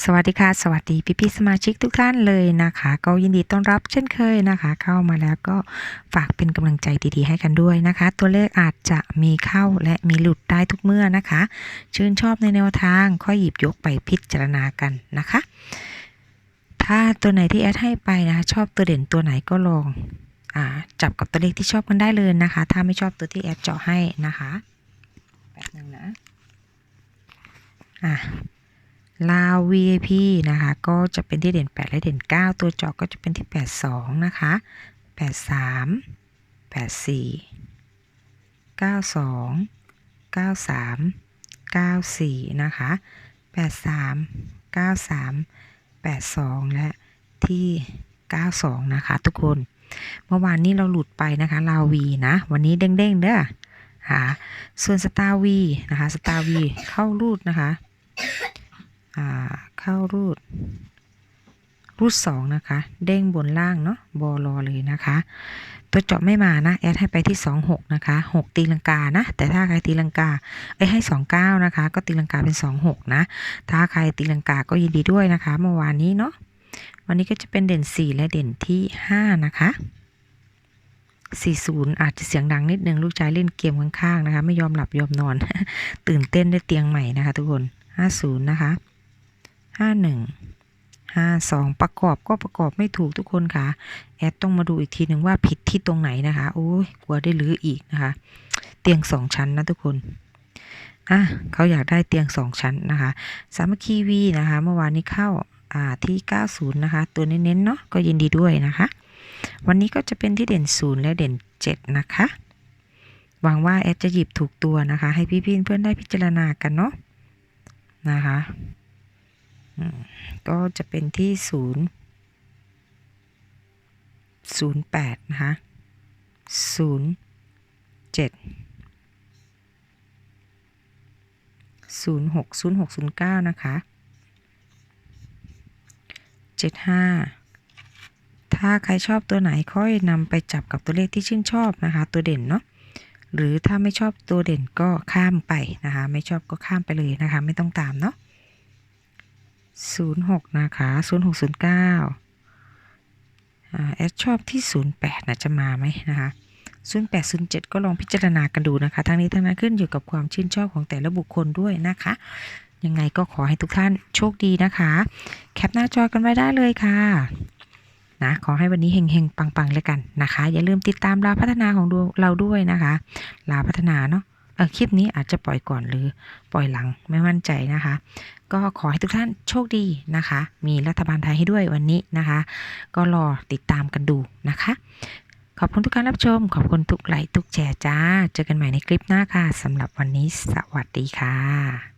สวัสดีค่ะ สวัสดีพี่พี่ๆสมาชิกทุกท่านเลยนะคะ ก็ยินดีต้อนรับเช่นเคยนะคะ เข้ามาแล้วก็ฝากเป็นกำลังใจดีๆ ให้กันด้วยนะคะ ตัวเลขอาจจะมีเข้าและมีหลุดได้ทุกเมื่อนะคะ ชื่นชอบในแนวทางค่อยหยิบยกไปพิจารณากันนะคะ ถ้าตัวไหนที่แอดให้ไปนะคะชอบตัวเด่นตัวไหนก็ลองอจับกับตัวเลขที่ชอบกันได้เลยนะคะ ถ้าไม่ชอบตัวที่แอดเจาะให้นะคะแป๊บนึงนะอะ ลาว VIP นะคะ ก็จะเป็นที่เด่น 8 และเด่น 9 ตัวเจาะก็จะเป็นที่ 82 นะคะ 83 84 92 93 94 นะคะ 83 93 82 และที่ 92 นะคะ ทุกคน เมื่อวานนี้เราหลุดไปนะคะ ลาววีนะ วันนี้เด้งๆเด้อค่ะส่วนสตาร์วีนะคะสตาร์วีเข้ารูดนะคะ เข้ารูด รูดสองนะคะ เด้งบนล่างเนาะบอรอเลยนะคะ ตัวเจาะไม่มานะแอดให้ไปที่ 26 นะคะ 6 ตีลังกานะ แต่ถ้าใครตีลังกาไอ้ยให้ 29 นะคะ ก็ตีลังกาเป็น 26 นะ ถ้าใครตีลังกาก็ยินดีด้วยนะคะ เมื่อวานนี้เนาะวันนี้ก็จะเป็นเด่น 4 และเด่นที่ 5 นะคะ40 อาจจะเสียงดังนิดนึงลูกชายเล่นเกมข้างๆนะคะ ไม่ยอมหลับยอมนอน ตื่นเต้นได้เตียงใหม่นะคะทุกคน 50 นะคะ ห้าหนึ่งห้าสองประกอบก็ประกอบไม่ถูกทุกคนค่ะ แอดต้องมาดูอีกทีหนึ่งว่าผิดที่ตรงไหนนะคะโอ้ยกลัวได้รื้ออีกนะคะ เตียงสองชั้นนะทุกคนอะเขาอยากได้เตียงสองชั้นนะคะ สามัคคีวีนะคะ เมื่อวานนี้เข้าอ่าที่ 90 นะคะ ตัวเน้นๆเนาะก็ยินดีด้วยนะคะ วันนี้ก็จะเป็นที่เด่นศูนย์และเด่น 7 นะคะ หวังว่าแอดจะหยิบถูกตัวนะคะ ให้พี่ๆเพื่อนได้พิจารณากันเนาะนะคะ ก็จะเป็นที่ศูนย์ศูนย์แปดนะคะศูนย์เจ็ดศูนย์หกศูนย์หกศูนย์เก้านะคะเจ็ดห้าถ้าใครชอบตัวไหนค่อยนำไปจับกับตัวเลขที่ชื่นชอบนะคะ ตัวเด่นเนาะหรือถ้าไม่ชอบตัวเด่นก็ข้ามไปนะคะ ไม่ชอบก็ข้ามไปเลยนะคะ ไม่ต้องตามเนาะ ศูนะคะศูนย์หกศูนย์เก้าแอดชอบที่ศูนะจะมาไหมนะคะศูนย์แปดศูนย์เจ็ดก็ลองพิจารณากันดูนะคะ ทั้งนี้ทั้งนั้นขึ้นอยู่กับความชื่นชอบของแต่ละบุคคลด้วยนะคะ ยังไงก็ขอให้ทุกท่านโชคดีนะคะ แคปหน้าจอกันไว้ได้เลยค่ะนะขอให้วันนี้เฮงๆ ปังๆเลยกันนะคะ อย่าลืมติดตามลาพัฒนาของเราด้วยนะคะ ลาพัฒนาเนาะ คลิปนี้อาจจะปล่อยก่อนหรือปล่อยหลังไม่มั่นใจนะคะ ก็ขอให้ทุกท่านโชคดีนะคะ มีรัฐบาลไทยให้ด้วยวันนี้นะคะ ก็รอติดตามกันดูนะคะ ขอบคุณทุกการรับชม ขอบคุณทุกไลค์ทุกแชร์จ้า เจอกันใหม่ในคลิปหน้าค่ะสำหรับวันนี้สวัสดีค่ะ